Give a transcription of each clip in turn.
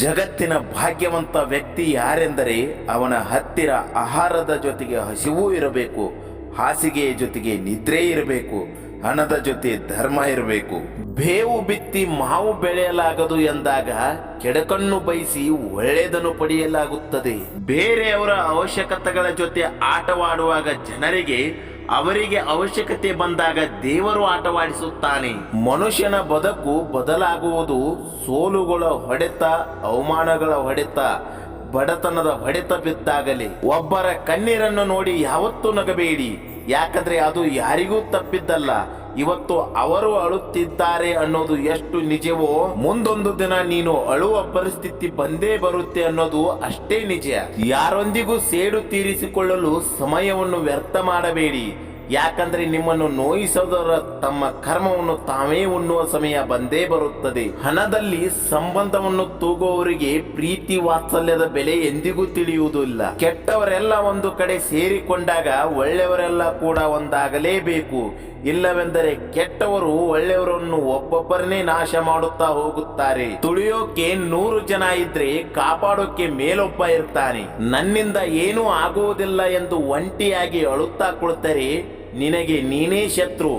ಜಗತ್ತಿನ ಭಾಗ್ಯವಂತ ವ್ಯಕ್ತಿ ಯಾರೆಂದರೆ ಅವನ ಹತ್ತಿರ ಆಹಾರದ ಜೊತೆಗೆ ಹಸಿವೂ ಇರಬೇಕು, ಹಾಸಿಗೆಯ ಜೊತೆಗೆ ನಿದ್ರೆ ಇರಬೇಕು, ಹಣದ ಜೊತೆ ಧರ್ಮ ಇರಬೇಕು. ಬೇವು ಬಿತ್ತಿ ಮಾವು ಬೆಳೆಯಲಾಗದು ಎಂದಾಗ ಕೆಡಕನ್ನು ಬಯಸಿ ಒಳ್ಳೆಯದನ್ನು ಪಡೆಯಲಾಗುತ್ತದೆ. ಬೇರೆಯವರ ಅವಶ್ಯಕತೆಗಳ ಜೊತೆ ಆಟವಾಡುವಾಗ ಜನರಿಗೆ ಅವರಿಗೆ ಅವಶ್ಯಕತೆ ಬಂದಾಗ ದೇವರು ಆಟವಾಡಿಸುತ್ತಾನೆ. ಮನುಷ್ಯನ ಬದುಕು ಬದಲಾಗುವುದು, ಸೋಲುಗಳ ಹೊಡೆತ, ಅವಮಾನಗಳ ಹೊಡೆತ, ಬಡತನದ ಹೊಡೆತ ಬಿದ್ದಾಗಲಿ. ಒಬ್ಬರ ಕಣ್ಣೀರನ್ನು ನೋಡಿ ಯಾವತ್ತೂ ನಗಬೇಡಿ. ಯಾಕಂದ್ರೆ ಅದು ಯಾರಿಗೂ ತಪ್ಪಿದ್ದಲ್ಲ. ಇವತ್ತು ಅವರು ಅಳುತ್ತಿದ್ದಾರೆ ಅನ್ನೋದು ಎಷ್ಟು ನಿಜವೋ, ಮುಂದೊಂದು ದಿನ ನೀನು ಅಳುವ ಪರಿಸ್ಥಿತಿ ಬಂದೇ ಬರುತ್ತೆ ಅನ್ನೋದು ಅಷ್ಟೇ ನಿಜ. ಯಾರೊಂದಿಗೂ ಸೇಡು ತೀರಿಸಿಕೊಳ್ಳಲು ಸಮಯವನ್ನು ವ್ಯರ್ಥ ಮಾಡಬೇಡಿ. ಯಾಕಂದ್ರೆ ನಿಮ್ಮನ್ನು ನೋಯಿಸೋದರ ತಮ್ಮ ಕರ್ಮವನ್ನು ತಾವೇ ಉಣ್ಣುವ ಸಮಯ ಬಂದೇ ಬರುತ್ತದೆ. ಹಣದಲ್ಲಿ ಸಂಬಂಧವನ್ನು ತೂಗುವವರಿಗೆ ಪ್ರೀತಿ ವಾತ್ಸಲ್ಯದ ಬೆಲೆ ಎಂದಿಗೂ ತಿಳಿಯುವುದಿಲ್ಲ. ಕೆಟ್ಟವರೆಲ್ಲ ಒಂದು ಕಡೆ ಸೇರಿಕೊಂಡಾಗ ಒಳ್ಳೆಯವರೆಲ್ಲ ಕೂಡ ಒಂದಾಗಲೇಬೇಕು. ಇಲ್ಲವೆಂದರೆ ಕೆಟ್ಟವರು ಒಳ್ಳೆಯವರನ್ನು ಒಬ್ಬೊಬ್ಬರನ್ನೇ ನಾಶ ಮಾಡುತ್ತಾ ಹೋಗುತ್ತಾರೆ. ತುಳಿಯೋಕೆ ನೂರು ಜನ ಇದ್ರೆ ಕಾಪಾಡೋಕೆ ಮೇಲೊಬ್ಬ ಇರ್ತಾನೆ. ನನ್ನಿಂದ ಏನೂ ಆಗುವುದಿಲ್ಲ ಎಂದು ಒಂಟಿಯಾಗಿ ಅಳುತ್ತಾ ಕುಳಿತರೆ ನಿನಗೆ ನೀನೇ ಶತ್ರು,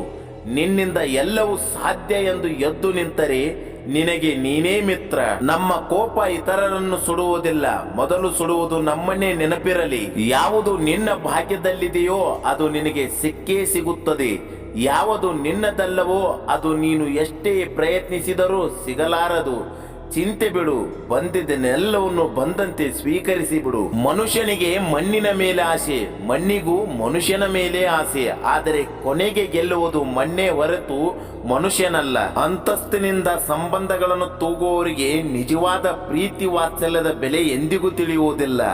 ನಿನ್ನಿಂದ ಎಲ್ಲವೂ ಸಾಧ್ಯ ಎಂದು ಎದ್ದು ನಿಂತರೆ ನಿನಗೆ ನೀನೇ ಮಿತ್ರ. ನಮ್ಮ ಕೋಪ ಇತರರನ್ನು ಸುಡುವುದಿಲ್ಲ, ಮೊದಲು ಸುಡುವುದು ನಮ್ಮನ್ನೇ ನೆನಪಿರಲಿ. ಯಾವುದು ನಿನ್ನ ಭಾಗ್ಯದಲ್ಲಿದೆಯೋ ಅದು ನಿನಗೆ ಸಿಕ್ಕೇ ಸಿಗುತ್ತದೆ. ಯಾವುದು ನಿನ್ನದಲ್ಲವೋ ಅದು ನೀನು ಎಷ್ಟೇ ಪ್ರಯತ್ನಿಸಿದರೂ ಸಿಗಲಾರದು. ಚಿಂತೆ ಬಿಡು. ಬಂದಿದ್ದನ್ನೆಲ್ಲವನ್ನು ಬಂದಂತೆ ಸ್ವೀಕರಿಸಿ ಬಿಡು. ಮನುಷ್ಯನಿಗೆ ಮಣ್ಣಿನ ಮೇಲೆ ಆಸೆ, ಮಣ್ಣಿಗೂ ಮನುಷ್ಯನ ಮೇಲೆ ಆಸೆ. ಆದರೆ ಕೊನೆಗೆ ಗೆಲ್ಲುವುದು ಮಣ್ಣೇ ಹೊರತು ಮನುಷ್ಯನಲ್ಲ. ಅಂತಸ್ತಿನಿಂದ ಸಂಬಂಧಗಳನ್ನು ತೂಗುವವರಿಗೆ ನಿಜವಾದ ಪ್ರೀತಿ ವಾತ್ಸಲ್ಯದ ಬೆಲೆ ಎಂದಿಗೂ ತಿಳಿಯುವುದಿಲ್ಲ.